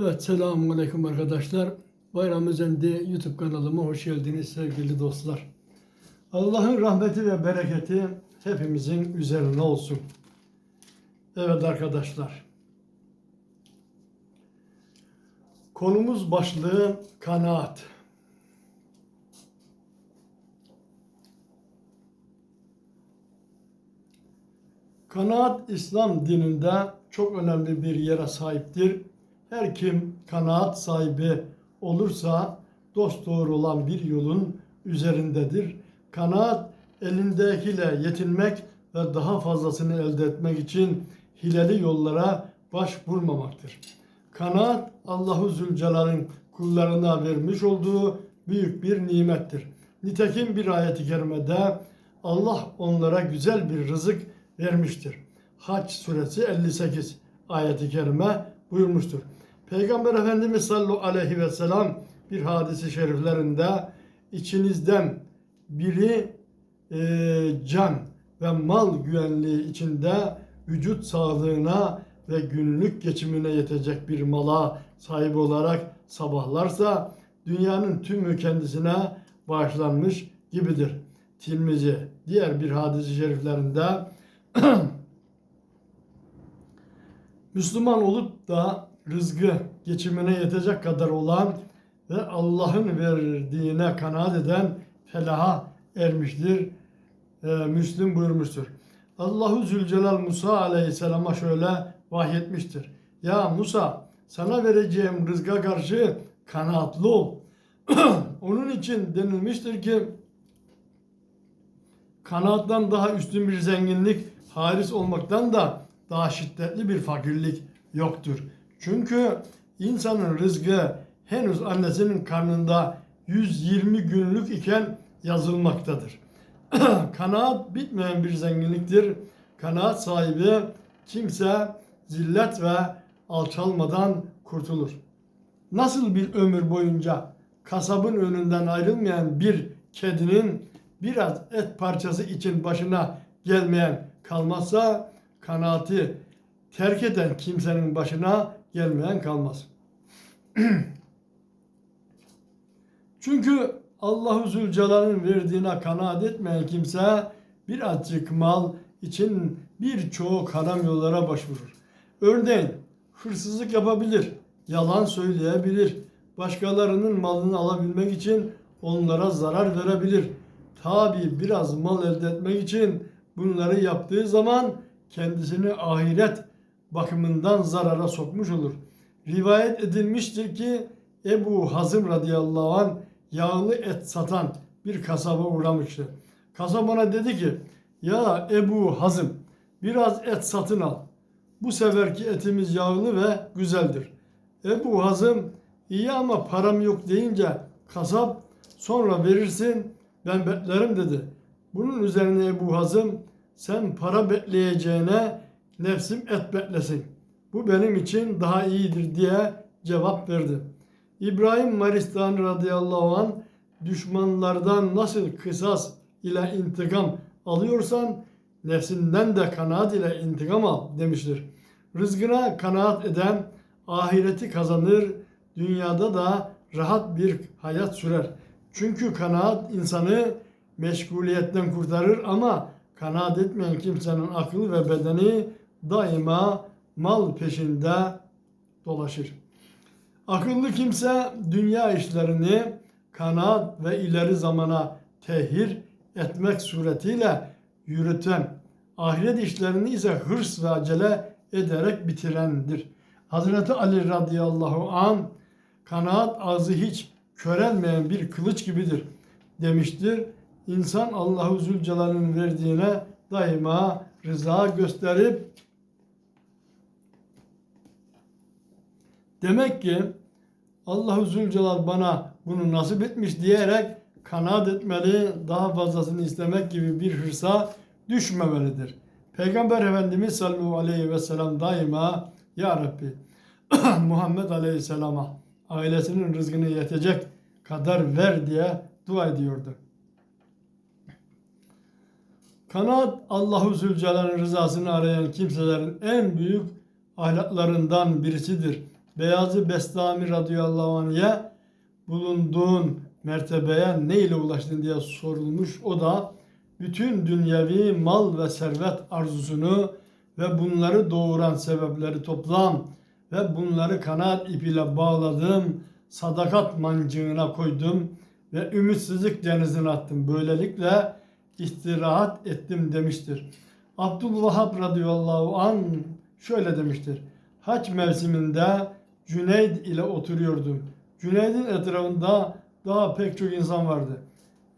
Evet, selamun aleyküm arkadaşlar. Bayram Özendi YouTube kanalıma hoş geldiniz sevgili dostlar. Allah'ın rahmeti ve bereketi hepimizin üzerine olsun. Evet arkadaşlar. Konumuz başlığı kanaat. Kanaat İslam dininde çok önemli bir yere sahiptir. Her kim kanaat sahibi olursa dost doğru olan bir yolun üzerindedir. Kanaat elindekiyle yetinmek ve daha fazlasını elde etmek için hileli yollara başvurmamaktır. Kanaat Allahu Zülcelal'in kullarına vermiş olduğu büyük bir nimettir. Nitekim bir ayeti kerimede Allah onlara güzel bir rızık vermiştir. Haç suresi 58 ayeti kerime buyurmuştur. Peygamber Efendimiz sallallahu aleyhi ve sellem bir hadisi şeriflerinde içinizden biri e, can ve mal güvenliği içinde vücut sağlığına ve günlük geçimine yetecek bir mala sahip olarak sabahlarsa dünyanın tümü kendisine bağışlanmış gibidir. Tirmizi diğer bir hadisi şeriflerinde Müslüman olup da rızkı geçimine yetecek kadar olan ve Allah'ın verdiğine kanaat eden felaha ermiştir. Ee, Müslüm buyurmuştur. Allahu Zülcelal Musa aleyhisselama şöyle vahyetmiştir. Ya Musa sana vereceğim rızka karşı kanaatlı ol. Onun için denilmiştir ki kanaattan daha üstün bir zenginlik haris olmaktan da daha şiddetli bir fakirlik yoktur. Çünkü insanın rızkı henüz annesinin karnında 120 günlük iken yazılmaktadır. Kanaat bitmeyen bir zenginliktir. Kanaat sahibi kimse zillet ve alçalmadan kurtulur. Nasıl bir ömür boyunca kasabın önünden ayrılmayan bir kedinin biraz et parçası için başına gelmeyen kalmazsa kanaati terk eden kimsenin başına gelmeyen kalmaz. Çünkü Allahu Zülcelal'in verdiğine kanaat etmeyen kimse birazcık mal için birçok haram yollara başvurur. Örneğin hırsızlık yapabilir, yalan söyleyebilir, başkalarının malını alabilmek için onlara zarar verebilir. Tabi biraz mal elde etmek için bunları yaptığı zaman kendisini ahiret bakımından zarara sokmuş olur. Rivayet edilmiştir ki Ebu Hazım radıyallahu an yağlı et satan bir kasaba uğramıştı. Kasap ona dedi ki ya Ebu Hazım biraz et satın al. Bu seferki etimiz yağlı ve güzeldir. Ebu Hazım iyi ama param yok deyince kasap sonra verirsin ben beklerim dedi. Bunun üzerine Ebu Hazım sen para bekleyeceğine nefsim et beklesin. Bu benim için daha iyidir diye cevap verdi. İbrahim Maristan radıyallahu an düşmanlardan nasıl kısas ile intikam alıyorsan nefsinden de kanaat ile intikam al demiştir. Rızkına kanaat eden ahireti kazanır, dünyada da rahat bir hayat sürer. Çünkü kanaat insanı meşguliyetten kurtarır ama kanaat etmeyen kimsenin akıl ve bedeni daima mal peşinde dolaşır. Akıllı kimse dünya işlerini kanaat ve ileri zamana tehir etmek suretiyle yürüten, ahiret işlerini ise hırs ve acele ederek bitirendir. Hazreti Ali radıyallahu an kanaat ağzı hiç körelmeyen bir kılıç gibidir demiştir. İnsan Allahu Zülcelal'in verdiğine daima rıza gösterip demek ki Allahu Zülcelal bana bunu nasip etmiş diyerek kanaat etmeli, daha fazlasını istemek gibi bir hırsa düşmemelidir. Peygamber Efendimiz sallallahu aleyhi ve sellem daima Ya Rabbi Muhammed aleyhisselama ailesinin rızkını yetecek kadar ver diye dua ediyordu. Kanaat Allahu Zülcelal'in rızasını arayan kimselerin en büyük ahlaklarından birisidir. Beyazı Bestami radıyallahu anh'a bulunduğun mertebeye ne ile ulaştın diye sorulmuş. O da bütün dünyevi mal ve servet arzusunu ve bunları doğuran sebepleri toplam ve bunları kanaat ipiyle bağladım, sadakat mancığına koydum ve ümitsizlik denizine attım. Böylelikle istirahat ettim demiştir. Abdülvahhab radıyallahu an şöyle demiştir. Haç mevsiminde Cüneyd ile oturuyordum. Cüneyd'in etrafında daha pek çok insan vardı.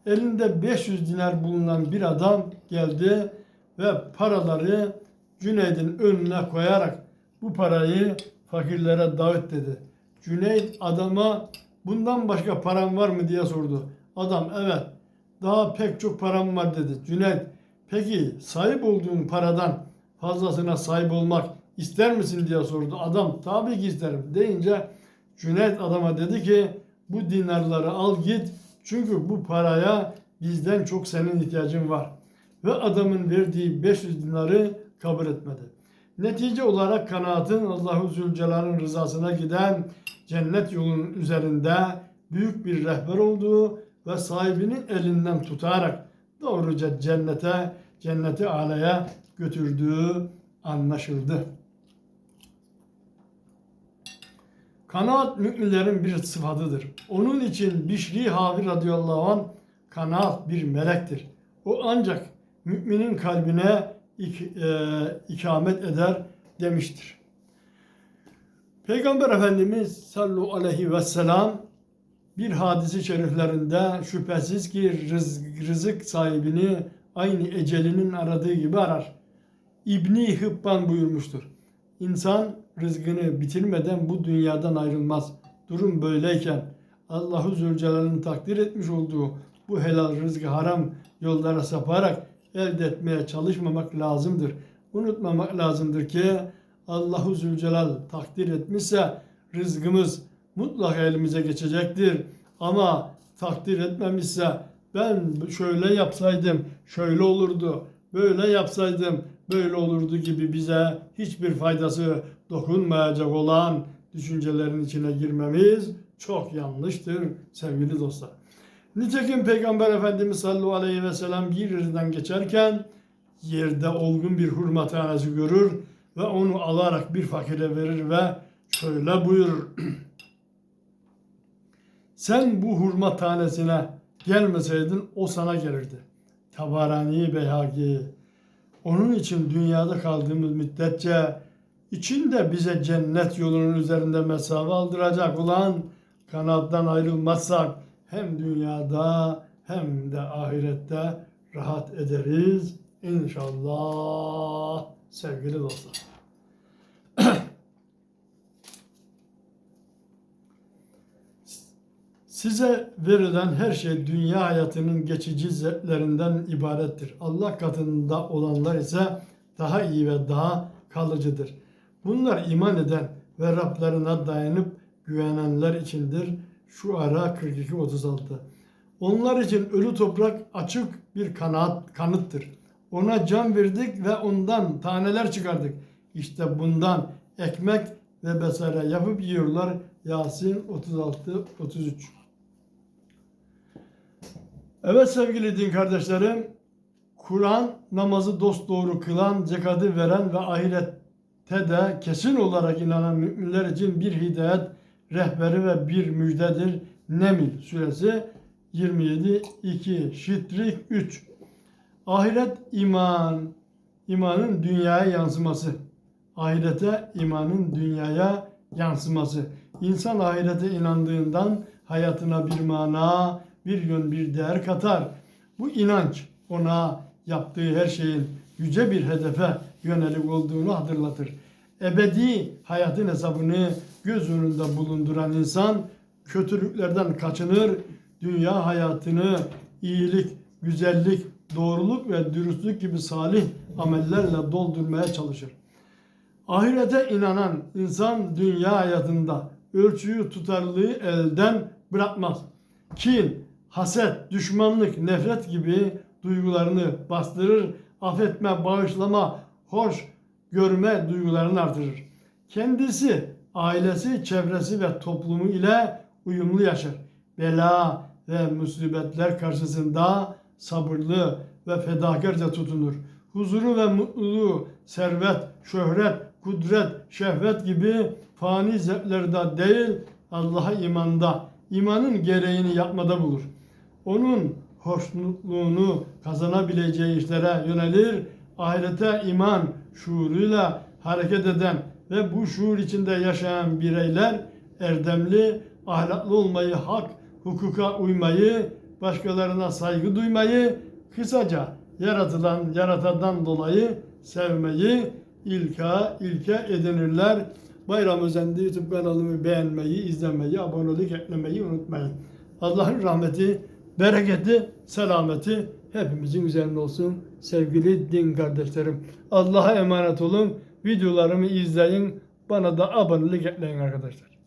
Elinde 500 dinar bulunan bir adam geldi ve paraları Cüneyd'in önüne koyarak bu parayı fakirlere dağıt dedi. Cüneyd adama bundan başka param var mı diye sordu. Adam evet daha pek çok param var dedi. Cüneyd peki sahip olduğun paradan fazlasına sahip olmak ister misin diye sordu. Adam tabii ki isterim deyince Cüneyd adama dedi ki bu dinarları al git çünkü bu paraya bizden çok senin ihtiyacın var. Ve adamın verdiği 500 dinarı kabul etmedi. Netice olarak kanaatin Allahu Zülcelal'in rızasına giden cennet yolunun üzerinde büyük bir rehber olduğu ve sahibinin elinden tutarak doğruca cennete, cenneti alaya götürdüğü anlaşıldı. Kanaat müminlerin bir sıfatıdır. Onun için Bişri Havi radıyallahu an kanaat bir melektir. O ancak müminin kalbine ik, e, ikamet eder demiştir. Peygamber Efendimiz sallallahu aleyhi ve sellem bir hadisi şeriflerinde şüphesiz ki rızık, rızık sahibini aynı ecelinin aradığı gibi arar. İbni Hıbban buyurmuştur. İnsan rızkını bitirmeden bu dünyadan ayrılmaz. Durum böyleyken Allahu Zülcelal'ın takdir etmiş olduğu bu helal rızkı haram yollara saparak elde etmeye çalışmamak lazımdır. Unutmamak lazımdır ki Allahu Zülcelal takdir etmişse rızkımız mutlaka elimize geçecektir. Ama takdir etmemişse ben şöyle yapsaydım şöyle olurdu, böyle yapsaydım böyle olurdu gibi bize hiçbir faydası dokunmayacak olan düşüncelerin içine girmemiz çok yanlıştır sevgili dostlar. Nitekim Peygamber Efendimiz sallallahu aleyhi ve sellem bir yerden geçerken yerde olgun bir hurma tanesi görür ve onu alarak bir fakire verir ve şöyle buyurur. Sen bu hurma tanesine gelmeseydin o sana gelirdi. Tabarani Beyhaki. Onun için dünyada kaldığımız müddetçe içinde bize cennet yolunun üzerinde mesafe aldıracak olan kanattan ayrılmazsak hem dünyada hem de ahirette rahat ederiz inşallah sevgili dostlar. Size verilen her şey dünya hayatının geçici zevklerinden ibarettir. Allah katında olanlar ise daha iyi ve daha kalıcıdır. Bunlar iman eden ve Rablerine dayanıp güvenenler içindir. Şu ara 42-36. Onlar için ölü toprak açık bir kanaat, kanıttır. Ona can verdik ve ondan taneler çıkardık. İşte bundan ekmek ve besare yapıp yiyorlar. Yasin 36-33 Evet sevgili din kardeşlerim, Kur'an namazı dosdoğru kılan, zekatı veren ve ahirette de kesin olarak inanan müminler için bir hidayet rehberi ve bir müjdedir. Nemil suresi 27 2 Şitrik 3 Ahiret iman imanın dünyaya yansıması. Ahirete imanın dünyaya yansıması. İnsan ahirete inandığından hayatına bir mana, bir yön, bir değer katar. Bu inanç ona yaptığı her şeyin yüce bir hedefe yönelik olduğunu hatırlatır. Ebedi hayatın hesabını göz önünde bulunduran insan kötülüklerden kaçınır, dünya hayatını iyilik, güzellik, doğruluk ve dürüstlük gibi salih amellerle doldurmaya çalışır. Ahirete inanan insan dünya hayatında ölçüyü tutarlılığı elden bırakmaz. Kin, haset, düşmanlık, nefret gibi duygularını bastırır, affetme, bağışlama, hoş görme duygularını artırır. Kendisi ailesi, çevresi ve toplumu ile uyumlu yaşar. Bela ve musibetler karşısında sabırlı ve fedakarca tutunur. Huzuru ve mutluluğu, servet, şöhret, kudret, şehvet gibi fani zevklerde değil, Allah'a imanda, imanın gereğini yapmada bulur. Onun hoşnutluğunu kazanabileceği işlere yönelir, ahirete iman şuuruyla hareket eden ve bu şuur içinde yaşayan bireyler erdemli, ahlaklı olmayı, hak, hukuka uymayı, başkalarına saygı duymayı, kısaca yaratılan yaratandan dolayı sevmeyi ilka, ilke edinirler. Bayram Özendi YouTube kanalımı beğenmeyi, izlemeyi, abonelik eklemeyi unutmayın. Allah'ın rahmeti, bereketi, selameti hepimizin üzerinde olsun sevgili din kardeşlerim. Allah'a emanet olun. Videolarımı izleyin. Bana da abonelik ekleyin arkadaşlar.